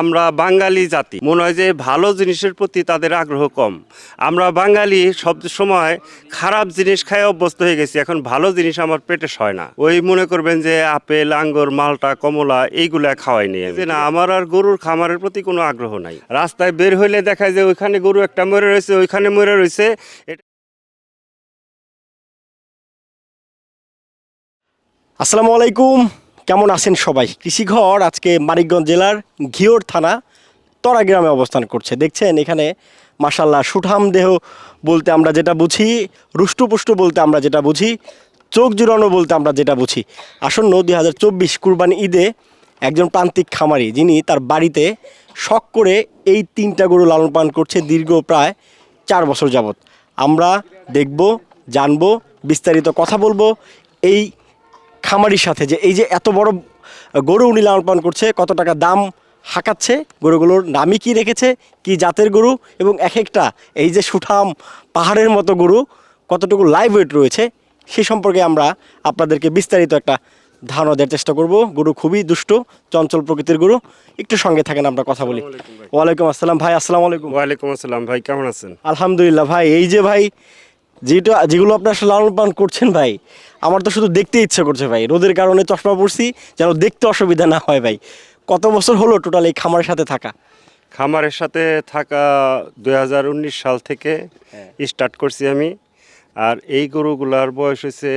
আমরা বাঙালি জাতি। মনে হয় যে ভালো জিনিসের প্রতি তাদের আগ্রহ কম। আমরা বাঙালি সব সময় খারাপ জিনিস খায় অভ্যস্ত হয়ে গেছি, এখন ভালো জিনিস আমার পেটে সয় না। ওই মনে করবেন যে আপেল, আঙ্গুর, মালটা, কমলা এইগুলা খাওয়াই নিয়ে। যে না, আমার আর গরুর খামারের প্রতি কোনো আগ্রহ নাই। রাস্তায় বের হইলে দেখা যায় ওইখানে গরু একটা মরে রয়েছে, ওইখানে মরে রয়েছে। আসসালামু আলাইকুম। কেমন আছেন সবাই? কৃষিঘর আজকে মানিকগঞ্জ জেলার ঘিওর থানা, তরা গ্রামে অবস্থান করছে। দেখছেন, এখানে মাসাল্লাহ সুঠাম দেহ বলতে আমরা যেটা বুঝি, রুষ্টপুষ্ট বলতে আমরা যেটা বুঝি, চোখ জুড়ানো বলতে আমরা যেটা বুঝি। আসন্ন দুই হাজার চব্বিশ কুরবানি ঈদে একজন প্রান্তিক খামারি, যিনি তার বাড়িতে শখ করে এই তিনটা গরু লালন পালন করছে দীর্ঘ প্রায় চার বছর যাবত আমরা দেখব, জানব, বিস্তারিত কথা বলব। এই খামারির সাথে যে এই যে এত বড় গরু উনি লালন পালন করছে কত টাকা দাম হাঁকাচ্ছে গরুগুলোর নামই কি রেখেছে কি জাতের গরু এবং এক একটা এই যে সুঠাম পাহাড়ের মতো গরু কতটুকু লাইভ ওয়েট রয়েছে সে সম্পর্কে আমরা আপনাদেরকে বিস্তারিত একটা ধারণা দেওয়ার চেষ্টা করব। গরু খুবই দুষ্ট চঞ্চল প্রকৃতির গরু। একটু সঙ্গে থাকেন আমরা কথা বলি। ওয়ালাইকুম আসসালাম ভাই আসসালামু আলাইকুম। ওয়ালাইকুম আসসালাম ভাই কেমন আছেন? আলহামদুলিল্লাহ ভাই এই যে ভাই যেটা যেগুলো আপনার আসলে লালন পালন করছেন ভাই আমার তো শুধু দেখতে ইচ্ছে করছে ভাই। রোদের কারণে চশমা পড়ছি যেন দেখতে অসুবিধা না হয় ভাই। কত বছর হলো টোটাল এই খামারের সাথে থাকা? খামারের সাথে থাকা দু হাজার উনিশ সাল থেকে স্টার্ট করছি আমি। আর এই গরুগুলার বয়স হয়েছে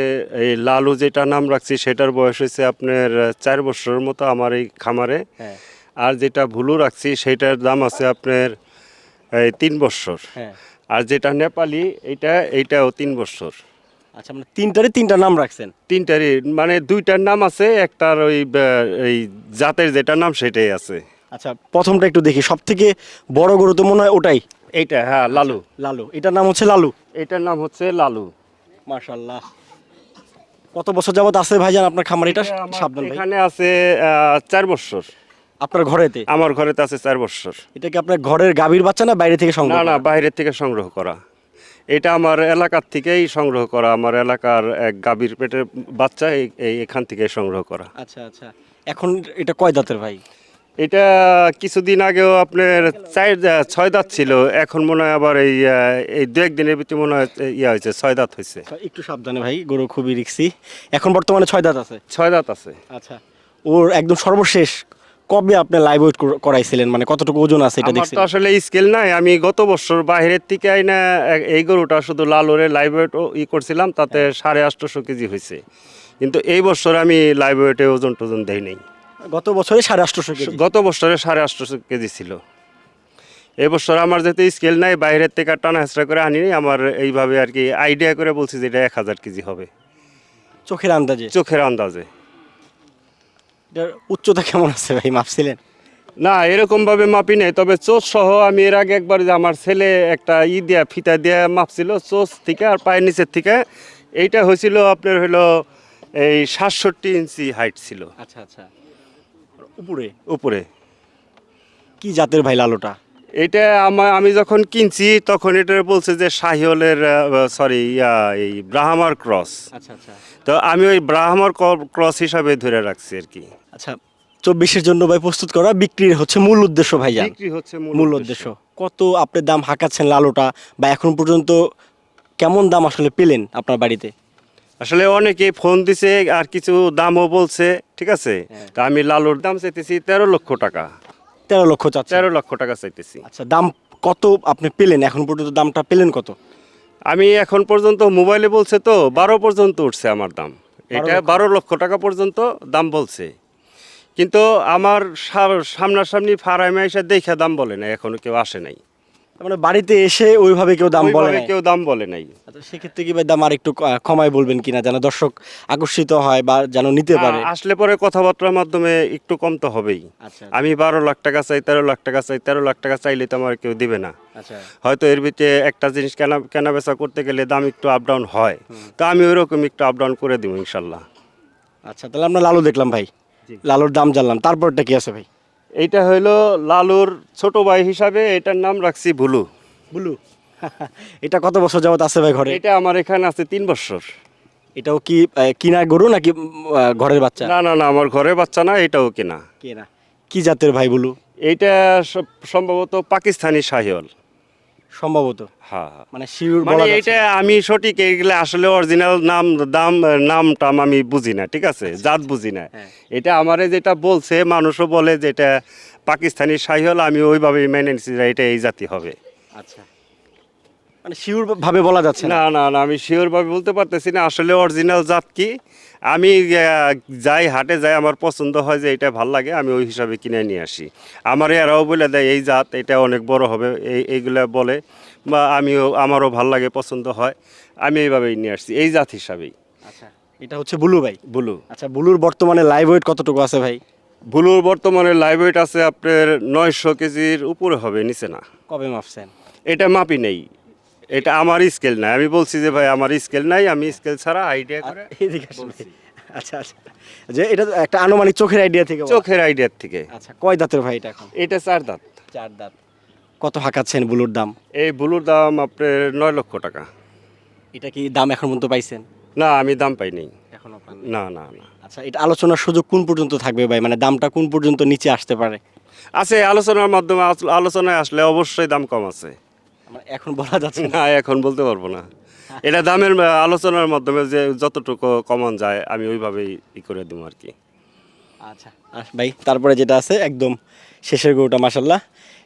এই লালু যেটা নাম রাখছি সেটার বয়স হয়েছে আপনার চার বছরের মতো আমার এই খামারে। হ্যাঁ। আর যেটা ভুলু রাখছি সেটার দাম আছে আপনার এই তিন বছর। হ্যাঁ। আর যেটা নেপালি এইটা এইটাও তিন বছর। আচ্ছা মানে তিনটারই তিনটা নাম রাখছেন? তিনটারই মানে দুইটার নাম আছে একটার ওই এই জাতের যেটা নাম সেটাই আছে। আচ্ছা প্রথমটা একটু দেখি সব থেকে বড় গরু তো মনে হয় ওটাই? এইটা হ্যাঁ লালু। লালু। এটার নাম হচ্ছে লালু? এটার নাম হচ্ছে লালু। মার্শাল্লাহ কত বছর যাবত আছে ভাইজান আপনার খামার? এটা এটা সাবধান এখানে আছে চার বছর। আপনার ঘরেতে? আমার ঘরেতে আছে চার বছর। এটা কি আপনার ঘরের গাভীর বাচ্চা না বাইরে থেকে সংগ্রহ না না? বাইরের থেকে সংগ্রহ করা। এটা আমার এলাকার থেকেই সংগ্রহ করা আমার এলাকার এক গাভীর পেটের বাচ্চা এই- এই এখান থেকে সংগ্রহ করা। আচ্ছা আচ্ছা। এখন এটা কয় দাঁতের ভাই? এটা কিছুদিন আগেও আপনার চার ছয় দাঁত ছিল এখন মনে হয় আবার এই এই দু একদিনের ভিতরে মনে হয় ইয়া হয়েছে ছয় দাঁত হয়েছে। একটু সাবধানে ভাই গরু খুবই রিক্সি। এখন বর্তমানে ছয় দাঁত আছে? ছয় দাঁত আছে। আচ্ছা। ওর একদম সর্বশেষ কবে আপনি লাইভ ওয়েট করাইছিলেন? মানে কতটুকু ওজন আছে এটা আমার দেখছেন তো আসলে স্কেল নাই। আমি গত বছর বাইরের থেকে আইনা এই গরুটা শুধু লাল ওরে লাইভ ওয়েট ই করছিলাম তাতে সাড়ে আটশোশো কেজি হয়েছে কিন্তু এই বছর আমি লাইভ ওয়েটে ওজন টোজন দেই নাই। গত বছরে সাড়ে আটশোশো কেজি। গত বছরে সাড়ে আটশোশো কেজি ছিল। এই বছর আমার যেহেতু স্কেল নাই বাইরের থেকে টানা হেঁচড়া করে আনি আমার এইভাবে আর কি আইডিয়া করে বলছি যে এটা এক হাজার কেজি হবে। চোখের আন্দাজে? চোখের আন্দাজে। এটার উচ্চতা কেমন আছে ভাই? মাপছিলেন না এরকম ভাবে মাপি নেই। তবে চোচ সহ আমি এর আগে একবার যে আমার ছেলে একটা ই দিয়া ফিতা দিয়া মাপছিল চোচ থেকে আর পায়ের নিচের থেকে। এইটা হয়েছিল আপনার হলো এই সাতষট্টি ইঞ্চি হাইট ছিল। আচ্ছা আচ্ছা। উপরে? উপরে। কি জাতের ভাই লালোটা? এটা আমার আমি যখন কিনছি তখন এটা বলছে যে শাহিওলের সরি ইয়া এই ব্রাহ্মার ক্রস। আচ্ছা আচ্ছা। তো আমি ওই ব্রাহ্মার ক্রস হিসাবে ধরে রাখছি আর কি। আচ্ছা চব্বিশের জন্য ভাই প্রস্তুত করা বিক্রির হচ্ছে মূল উদ্দেশ্য ভাই জান। বিক্রি হচ্ছে মূল উদ্দেশ্য। কত আপনি দাম হাঁকাচ্ছেন লালোটা বা এখন পর্যন্ত কেমন দাম আসলে পেলেন আপনার বাড়িতে? আসলে অনেকে ফোন দিছে আর কিছু দামও বলছে ঠিক আছে? হ্যাঁ। তা আমি লালুর দাম চাইতেছি তেরো লক্ষ টাকা। তেরো লক্ষ চাচ্ছে তেরো লক্ষ টাকা চাইতেছি। আচ্ছা দাম কত আপনি পেলেন? এখন পর্যন্ত দামটা পেলেন কত? আমি এখন পর্যন্ত মোবাইলে বলছে তো বারো পর্যন্ত উঠছে আমার দাম। এটা বারো লক্ষ টাকা পর্যন্ত দাম বলছে। কিন্তু আমার সামনাসামনি ফার্মে এসে দেখে দাম বলে না এখনও কেউ আসে নাই। মানে বাড়িতে এসে ওইভাবে কেউ দাম বলে কেউ দাম বলে নাই। আচ্ছা সেক্ষেত্রে কি ভাই দাম আর একটু কমায় বলবেন কিনা যেন দর্শক আকর্ষিত হয় বা যেন নিতে পারে? আসলে পরে কথাবার্তার মাধ্যমে একটু কম তো হবেই। আচ্ছা। আমি বারো লাখ টাকা চাই তেরো লাখ টাকা চাই তেরো লাখ টাকা চাইলে তো আমার কেউ দিবে না। আচ্ছা। হয়তো এর ভিতরে একটা জিনিস কেনা কেনা বেচা করতে গেলে দাম একটু আপ ডাউন হয়। তো আমি ওইরকম একটু আপ ডাউন করে দিব ইনশাল্লাহ। আচ্ছা তাহলে আমরা লালু দেখলাম ভাই। লালুর দাম জানলাম। তারপরটা কি আছে ভাই? এইটা হইল লালুর ছোট ভাই হিসাবে এটার নাম রাখছি ভুলু। বুলু এটা কত বছর যাবত আছে ভাই ঘরে? এটা আমার এখানে আছে তিন বছর। এটাও কি কিনা গরু নাকি ঘরের বাচ্চা? না না না আমার ঘরের বাচ্চা না এটাও কিনা। কেনা। কি জাতের ভাই বলু এইটা সম্ভবত পাকিস্তানি শাহিওয়াল। সম্ভবত। হ্যাঁ হ্যাঁ। মানে শিওর মানে এটা আমি সঠিক এগুলো আসলে অরিজিনাল নাম দাম নাম টাম আমি বুঝি না ঠিক আছে? জাত বুঝি না। হ্যাঁ। এটা আমারে যেটা বলছে মানুষও বলে যে এটা পাকিস্তানি শাহিওয়াল আমি ওইভাবেই মেনে নিচ্ছি এটা এই জাতি হবে। আচ্ছা। মানে শিওর ভাবে বলা যাচ্ছে না। না না আমি শিওর ভাবে বলতে পারতেছি না আসলে অরিজিনাল জাত কি? আমি যাই হাটে যাই আমার পছন্দ হয় যে এটা ভালো লাগে আমি ওই হিসাবে কিনে নিয়ে আসি। আমার এরাও বলে দেয় এই জাত এটা অনেক বড় হবে। এই এইগুলা বলে বা আমিও আমারও ভালো লাগে পছন্দ হয় আমি এইভাবেই নিয়ে আসছি এই জাত হিসাবেই। আচ্ছা এটা হচ্ছে বুলু ভাই। বুলু। আচ্ছা বুলুর বর্তমানে লাইভ ওয়েট কতটুকু আছে ভাই? বুলুর বর্তমানে লাইভ ওয়েট আছে আপনার নয়শো কেজির উপরে হবে নিচে না। কবে মাপছেন? এটা মাপি নেই। এটা আমার স্কেল নাই। আমি বলছি যে ভাই আমার স্কেল নাই আমি স্কেল ছাড়া আইডিয়া করে এদিকে আসুন আচ্ছা আচ্ছা। যে এটা একটা আনুমানিক চোখের আইডিয়া থেকে বলা। চোখের আইডিয়ার থেকে। আচ্ছা কয় দাঁতের ভাই এটা এখন? এটা চার দাঁত। চার দাঁত। কত হাঁকাচ্ছেন বুলুর দাম? এই বুলুর দাম আপনার নয় লক্ষ টাকা। এটা কি দাম এখন পর্যন্ত পাইছেন? না আমি দাম পাই নাই। এখনও পান না না না। আচ্ছা এটা আলোচনার সুযোগ কোন পর্যন্ত থাকবে ভাই? মানে দামটা কোন পর্যন্ত নিচে আসতে পারে? আছে আলোচনার মাধ্যমে আস- আলোচনায় আসলে অবশ্যই দাম কম আছে। এখন বলা যাচ্ছে না। এখন বলতে পারব না। এটা দামের আলোচনার মাধ্যমে যে যতটুকু কমন যায় আমি ওইভাবেই ই করে দেবো আর কি। আচ্ছা ভাই তারপরে যেটা আছে একদম শেষের গরুটা মাসাল্লাহ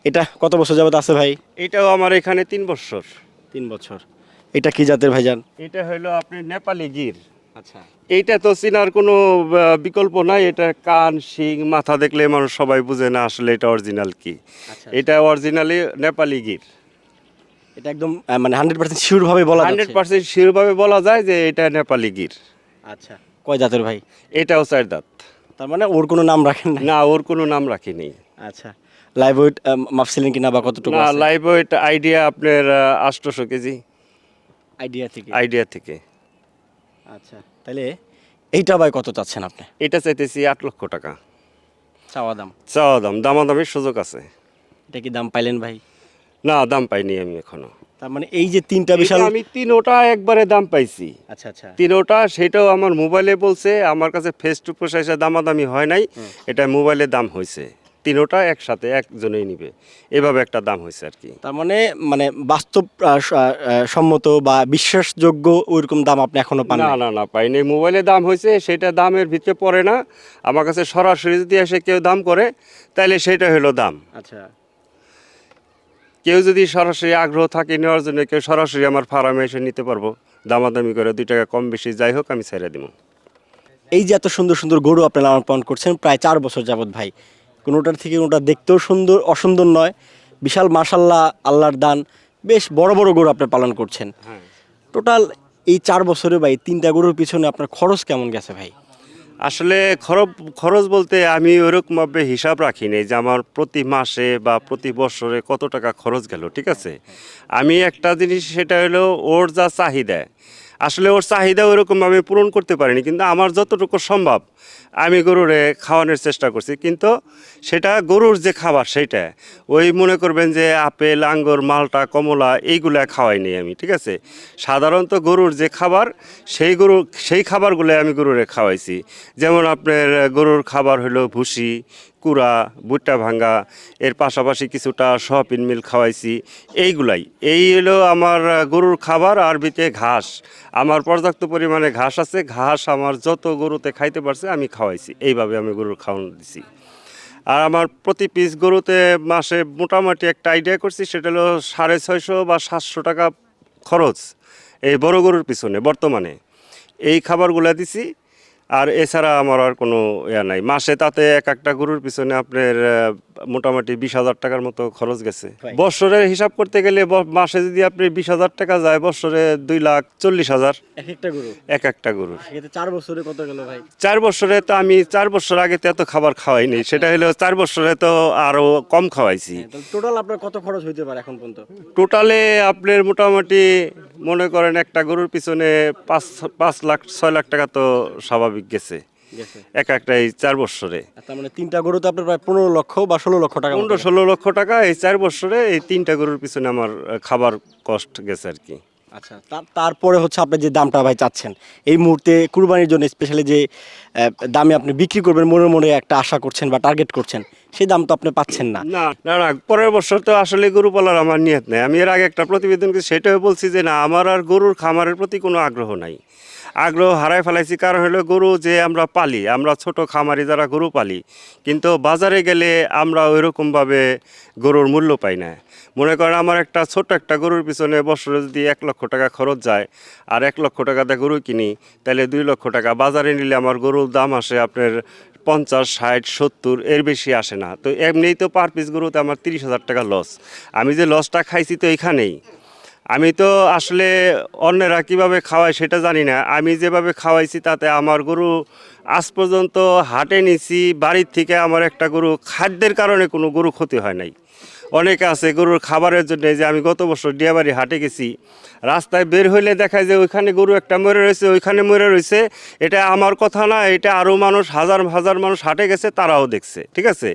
এটা কত বছর যাবত আছে ভাই? এটাও আমার এখানে তিন বছর। তিন বছর। এটা কি জাতের ভাইজান? এটা হলো আপনি নেপালি গির। আচ্ছা। এইটা তো চিনার কোনো বিকল্প নাই। এটা কান শিং মাথা দেখলে মানুষ সবাই বুঝে না আসলে এটা অরিজিনাল কি। আচ্ছা। এটা অরিজিনালি নেপালি গির। এটা একদম মানে হান্ড্রেড পার্সেন্ট শিওর ভাবে বলা হান্ড্রেড পার্সেন্ট শিরভাবে বলা যায় যে এটা নেপালি গির। আচ্ছা। কয় জাতের ভাই? এটাও চার দাঁত। তার মানে ওর কোনো নাম রাখেন না না ওর কোনো নাম রাখিনি। আচ্ছা। লাইভ ওয়েট মাপছিলেন কিনা বা কতটুকু না লাইভ ওয়েট আইডিয়া আপনার আটশোশো কেজি। আইডিয়া থেকে? আইডিয়া থেকে। আচ্ছা তাহলে এইটা ভাই কত চাচ্ছেন আপনি? এটা চাইতেছি আট লক্ষ টাকা। চাওয়া দাম। চাওয়া দাম দামাদামির সুযোগ আছে। এটা কি দাম পাইলেন ভাই? না দাম পাইনি আমি এখনও। তার মানে এই যে তিনটা বিশাল আমি তিনোটা একবারে দাম পাইছি। আচ্ছা আচ্ছা। তিনোটা সেটাও আমার মোবাইলে বলছে আমার কাছে ফেস টু ফেস এসে দামাদামি হয় নাই এটা মোবাইলে দাম হয়েছে তিনোটা একসাথে একজনেই নিবে। এভাবে একটা দাম হয়েছে আর কি। তার মানে মানে বাস্তব সম্মত বা বিশ্বাসযোগ্য ওইরকম দাম আপনি এখনও পান না। না না পাইনি মোবাইলে দাম হয়েছে সেটা দামের ভিতরে পড়ে না। আমার কাছে সরাসরি যদি এসে কেউ দাম করে তাহলে সেটা হলো দাম। আচ্ছা। কেউ যদি সরাসরি আগ্রহ থাকে নেওয়ার জন্য কেউ সরাসরি আমার ফার্মে এসে নিতে পারব। দামাদামি করে দুই টাকা কম বেশি যাই হোক আমি ছেড়ে দিব। এই যে এত সুন্দর সুন্দর গরু আপনি লালন পালন করছেন প্রায় চার বছর যাবত ভাই কোনোটার থেকে কোনোটা দেখতেও সুন্দর অসুন্দর নয়। বিশাল মাসাল্লাহ আল্লাহর দান বেশ বড় বড় গরু আপনি পালন করছেন। হ্যাঁ। টোটাল এই চার বছরে ভাই তিনটা গরুর পিছনে আপনার খরচ কেমন গেছে ভাই? আসলে খরচ খরচ বলতে আমি ওরকমভাবে হিসাব রাখি নাই যে আমার প্রতি মাসে বা প্রতি বছরে কত টাকা খরচ গেল, ঠিক আছে? আমি একটা জিনিস, সেটা হলো ওর যা চাহিদা আসলে ওর চাহিদা ওরকম আমি পূরণ করতে পারিনি, কিন্তু আমার যতটুকু সম্ভব আমি গরুরে খাওয়ানোর চেষ্টা করছি। কিন্তু সেটা গরুর যে খাবার সেইটা, ওই মনে করবেন যে আপেল, আঙ্গুর, মালটা, কমলা এইগুলো খাওয়াইনি আমি, ঠিক আছে? সাধারণত গরুর যে খাবার, সেই গরু, সেই খাবারগুলো আমি গরুরে খাওয়াইছি। যেমন আপনার গরুর খাবার হলো ভুসি কুড়া, ভুট্টা ভাঙ্গা এর পাশাপাশি কিছুটা সয়াবিন মিল খাওয়াইছি, এইগুলাই। এই হলো আমার গরুর খাবার আর ভিতরে ঘাস। আমার পর্যাপ্ত পরিমাণে ঘাস আছে, ঘাস আমার যত গরুতে খাইতে পারছে আমি খাওয়াইছি। এইভাবে আমি গরুর খাওয়ানো দিছি। আর আমার প্রতি পিস গরুতে মাসে মোটামুটি একটা আইডিয়া করছি, সেটা হলো সাড়ে ছয়শো বা সাতশো টাকা খরচ এই বড় গরুর পিছনে, বর্তমানে। এই খাবারগুলো দিছি আর এছাড়া আমার আর কোনো ইয়া নাই। মাসে তাতে এক একটা গরুর পিছনে আপনার মোটামুটি বিশ হাজার টাকার মতো খরচ গেছে। বৎসরের হিসাব করতে গেলে মাসে যদি আপনি বিশ হাজার টাকা যায় বৎসরে দুই লাখ চল্লিশ হাজার। এক একটা গরু? এক একটা গরুর। চার বছরে কত গেল ভাই? চার বছরে তো আমি চার বছর আগে তো এত খাবার খাওয়াইনি সেটা হলো চার বছরে তো আরও কম খাওয়াইছি। টোটাল আপনার কত খরচ হইতে পারে এখন পর্যন্ত? টোটালে আপনার মোটামুটি মনে করেন একটা গরুর পিছনে পাঁচ পাঁচ লাখ ছয় লাখ টাকা তো স্বাভাবিক। গেছে। এক একটা এই চার বছরে তিনটা গরু তো আপনার প্রায় পনেরো লক্ষ বা ষোলো লক্ষ টাকা পনেরো ষোলো লক্ষ টাকা এই চার বছরে এই তিনটা গরুর পিছনে আমার খাবার কষ্ট গেছে আর কি। আচ্ছা তারপরে হচ্ছে আপনি যে দামটা ভাই চাচ্ছেন এই মুহূর্তে কুরবানির জন্য স্পেশালি যে দামে আপনি বিক্রি করবেন মনে মনে একটা আশা করছেন বা টার্গেট করছেন সেই দাম তো আপনি পাচ্ছেন না। না না পরের বছর তো আসলে গরু পালার আমার নিয়ত নেই। আমি এর আগে একটা প্রতিবেদন সেটাও বলছি যে না, আমার আর গরুর খামারের প্রতি কোনো আগ্রহ নাই। আগ্রহ হারাই ফেলাইছি, কারণ হলো গরু যে আমরা পালি, আমরা ছোট খামারি যারা গরু পালি, কিন্তু বাজারে গেলে আমরা ওইরকমভাবে গরুর মূল্য পাই না। মনে করেন আমার একটা ছোট একটা গরুর পিছনে বছরে যদি এক লক্ষ টাকা খরচ যায়, আর এক লক্ষ টাকাতে গরু কিনি, তাহলে দুই লক্ষ টাকা বাজারে নিলে আমার গরুর দাম আসে আপনার পঞ্চাশ, ষাট, সত্তর, এর বেশি আসে না। তো এমনিই তো পার পিস গরুতে আমার তিরিশ হাজার টাকা লস আমি যে লসটা খাইছি তো এখানেই। আমি তো আসলে অন্যরা কীভাবে খাওয়ায় সেটা জানি না। আমি যেভাবে খাওয়াইছি তাতে আমার গরু আজ পর্যন্ত হাটে নিছি, বাড়ির থেকে আমার একটা গরু খাদ্যের কারণে কোনো গরু ক্ষতি হয় নাই। অনেকে আছে গরুর খাবারের জন্য। যে আমি গত বছর ডিয়াবাড়ি হাটে গেছি, রাস্তায় বের হইলে দেখায় যে ওইখানে গরু একটা মরে রয়েছে, ওইখানে মরে রয়েছে। এটা আমার কথা না, এটা আরও মানুষ, হাজার হাজার মানুষ হাটে গেছে, তারাও দেখছে, ঠিক আছে?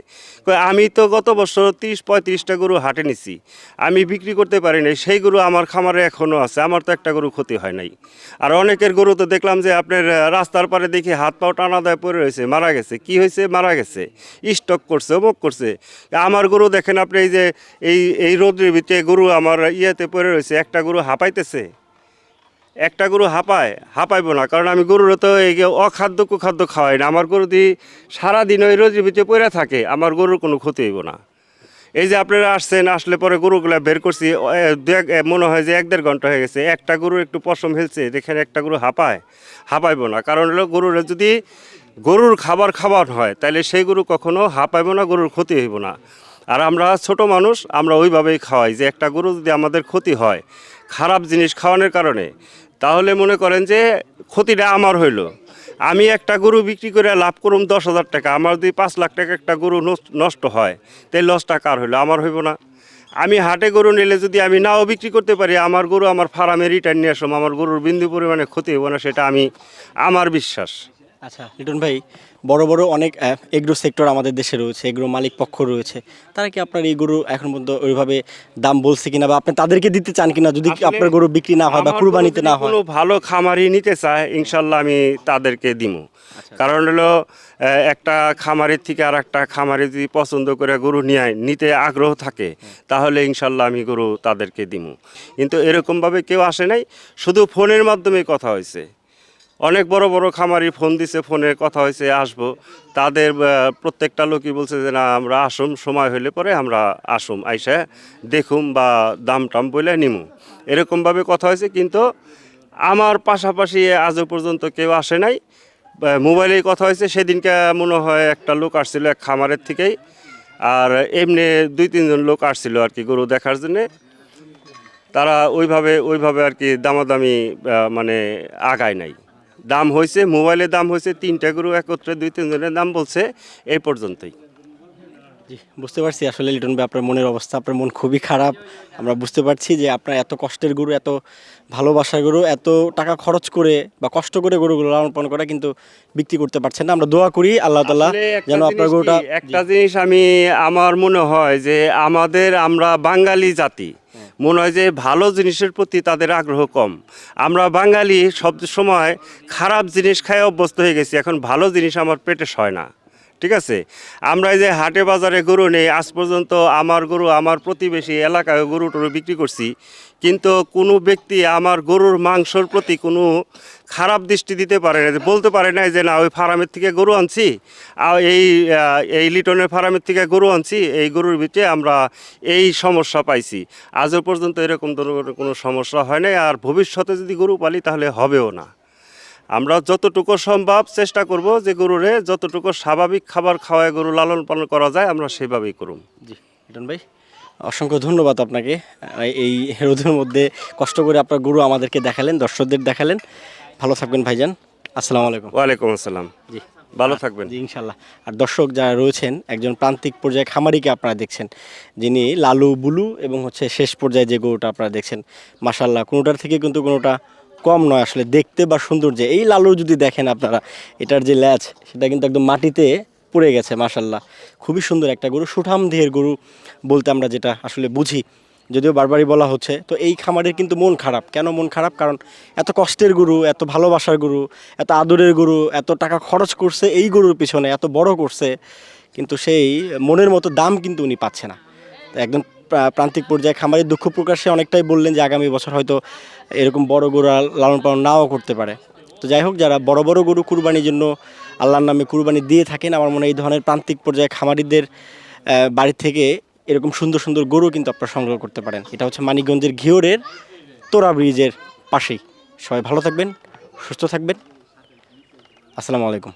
আমি তো গত বছর তিরিশ, পঁয়ত্রিশটা গরু হাটে নিছি। আমি বিক্রি করতে পারি নাই, সেই গরু আমার খামারে এখনও আছে, আমার তো একটা গরু ক্ষতি হয় নাই। আর অনেকের গরু তো দেখলাম যে আপনার রাস্তার পারে দেখি হাত পাও টানা দেয় পড়ে রয়েছে, মারা গেছে। কি হয়েছে? মারা গেছে। স্টক করছে, অমুক করছে। আমার গরু দেখেন আপনি, এই যে এই এই রোদ্রের ভিতরে গরু আমার ইয়েতে পড়ে রয়েছে, একটা গরু হাঁপাইতেছে। একটা গরু হাঁপায়, হাঁপাইবো না, কারণ আমি গরুর তো এই অখাদ্য কুখাদ্য খাওয়াই না, আমার গরু যদি সারাদিন ওই রোদের ভিতরে পড়ে থাকে, আমার গরুর কোনো ক্ষতি হইব না। এই যে আপনারা আসছেন, আসলে পরে গরুগুলা বের করছি মনে হয় যে এক দেড় ঘণ্টা হয়ে গেছে, একটা গরু একটু পশম হেলছে দেখেন একটা গরু হাঁপায়, হাঁপাইবো না, কারণ হলো গরুর যদি গরুর খাবার খাবার হয়, তাহলে সেই গরু কখনো হাঁপাইবো না, গরুর ক্ষতি হইব না। আর আমরা ছোট মানুষ, আমরা ওইভাবেই খাওয়াই যে একটা গরু যদি আমাদের ক্ষতি হয়, খারাপ জিনিস খাওয়ানোর কারণে, তাহলে মনে করেন যে ক্ষতিটা আমার হইল। আমি একটা গরু বিক্রি করে লাভ করুম দশ হাজার টাকা, আমার যদি পাঁচ লাখ টাকা একটা গরু নষ্ট- হয়, তাই লসটা কার হইল? আমার হইব না। আমি হাটে গরু নিলে যদি আমি নাও বিক্রি করতে পারি, আমার গরু আমার ফার্মে রিটার্ন নিয়ে আসম, আমার গরুর বিন্দু পরিমাণে ক্ষতি হইব না, সেটা আমি, আমার বিশ্বাস। আচ্ছা লিটন ভাই বড় বড় অনেক এগ্রো সেক্টর আমাদের দেশে রয়েছে এগ্রো মালিক পক্ষ রয়েছে। তারা কি আপনার এই গরু এখন পর্যন্ত ওইভাবে দাম বলছে কিনা বা আপনি তাদেরকে দিতে চান কিনা? যদি আপনার গরু বিক্রি না হয় বা কুরবানিতে না হয়। ভালো খামারি নিতে চায় ইনশাল্লাহ আমি তাদেরকে দিমু কারণ হলো একটা খামারের থেকে আর একটা খামারে যদি পছন্দ করে গরু নিয়ে নিতে আগ্রহ থাকে তাহলে ইনশাল্লাহ আমি গরু তাদেরকে দিব কিন্তু এরকমভাবে কেউ আসে নাই শুধু ফোনের মাধ্যমে কথা হয়েছে। অনেক বড় বড় খামারি ফোন দিছে ফোনে কথা হয়েছে, আসব। তাদের প্রত্যেকটা লোকই বলছে যে, না, আমরা আসুম সময় হলে পরে আমরা আসুম। আইসা দেখুম বা দাম টাম বলে নিমু। এরকমভাবে কথা হয়েছে, কিন্তু আমার পাশাপাশি আজও পর্যন্ত কেউ আসে নাই। মোবাইলেই কথা হয়েছে, সেদিনকে মনে হয় একটা লোক আসছিল এক খামারের থেকেই, আর এমনি দুই, তিনজন লোক আসছিল আর কি গরু দেখার জন্যে। তারা ওইভাবে ওইভাবে আর কি দামাদামি মানে আগায় নাই। দাম হয়েছে মোবাইলের দাম হয়েছে তিনটা গরু একত্রে দুই তিনজনের দাম বলছে এই পর্যন্তই। জি বুঝতে পারছি আসলে লিটন ভাই আপনার মনের অবস্থা আপনার মন খুবই খারাপ। আমরা বুঝতে পারছি যে আপনার এত কষ্টের গরু এত ভালোবাসার গরু এত টাকা খরচ করে বা কষ্ট করে গরুগুলো লালন পালন করা কিন্তু বিক্রি করতে পারছেন না। আমরা দোয়া করি আল্লাহ একটা যেন আপনার গরুটা একটা জিনিস আমি আমার মনে হয় যে আমাদের আমরা বাঙালি জাতি মনে হয় যে ভালো জিনিসের প্রতি তাদের আগ্রহ কম। আমরা বাঙালি সব সময় খারাপ জিনিস খায় অভ্যস্ত হয়ে গেছি এখন ভালো জিনিস আমার পেটে সয় না। ঠিক আছে? আমরা এই যে হাটে বাজারে গরু নেই, আজ পর্যন্ত আমার গরু, আমার প্রতিবেশী এলাকায় গরু টরু বিক্রি করছি। কিন্তু কোনো ব্যক্তি আমার গরুর মাংসর প্রতি কোনো খারাপ দৃষ্টি দিতে পারে না। বলতে পারে না যে, না, ওই ফার্মের থেকে গরু আনছি। আর এই এই লিটনের ফার্মের থেকে গরু আনছি। এই গরুর ভিতরে আমরা এই সমস্যা পাইছি। আজও পর্যন্ত এরকম ধরনের কোনো সমস্যা হয় নাই। আর ভবিষ্যতে যদি গরু পালি, তাহলে হবেও না। আমরা যতটুকু সম্ভব চেষ্টা করব যে গরুরে যতটুকু স্বাভাবিক খাবার খাওয়ায় গরু লালন পালন করা যায় আমরা সেভাবেই করুম। জি লিটন ভাই। অসংখ্য ধন্যবাদ আপনাকে। এই রোদের মধ্যে কষ্ট করে আপনার গরু আমাদেরকে দেখালেন দর্শকদের দেখালেন। ভালো থাকবেন ভাইজান। আসসালামু আলাইকুম। ওয়ালাইকুম আসসালাম। জি। ভালো থাকবেন। ইনশাল্লাহ আর দর্শক যারা রয়েছেন একজন প্রান্তিক পর্যায়ে খামারিকে আপনারা দেখছেন যিনি লালু বুলু এবং হচ্ছে শেষ পর্যায়ে যে গরুটা আপনারা দেখছেন। মাসাল্লাহ কোনোটার থেকে কিন্তু কোনোটা কম নয় আসলে দেখতে বা সৌন্দর্যে এই লালু যদি দেখেন আপনারা, এটার যে ল্যাচ, সেটা কিন্তু একদম মাটিতে পড়ে গেছে মাসাল্লাহ খুবই সুন্দর একটা গরু, সুঠাম দেহের গরু বলতে আমরা যেটা আসলে বুঝি। যদিও বারবারই বলা হচ্ছে, তো এই খামারের কিন্তু মন খারাপ। কেন মন খারাপ? কারণ এত কষ্টের গরু, এত ভালোবাসার গরু, এত আদরের গরু, এত টাকা খরচ করছে এই গরুর পিছনে, এত বড় করছে, কিন্তু সেই মনের মতো দাম কিন্তু উনি পাচ্ছে না। একদম প্রান্তিক পর্যায়ে খামারের দুঃখ প্রকাশে অনেকটাই বললেন যে আগামী বছর হয়তো এরকম বড় গরু লালন পালন নাও করতে পারে। তো যাই হোক, যারা বড় বড় গরু কুরবানির জন্য আল্লাহর নামে কুরবানি দিয়ে থাকেন, আমার মনে হয় এই ধরনের প্রান্তিক পর্যায়ে খামারিদের বাড়ি থেকে এরকম সুন্দর সুন্দর গরু কিন্তু আপনারা সংগ্রহ করতে পারেন। এটা হচ্ছে মানিকগঞ্জের ঘিওরের তোরা ব্রিজের পাশেই। সবাই ভালো থাকবেন, সুস্থ থাকবেন। আসসালামু আলাইকুম।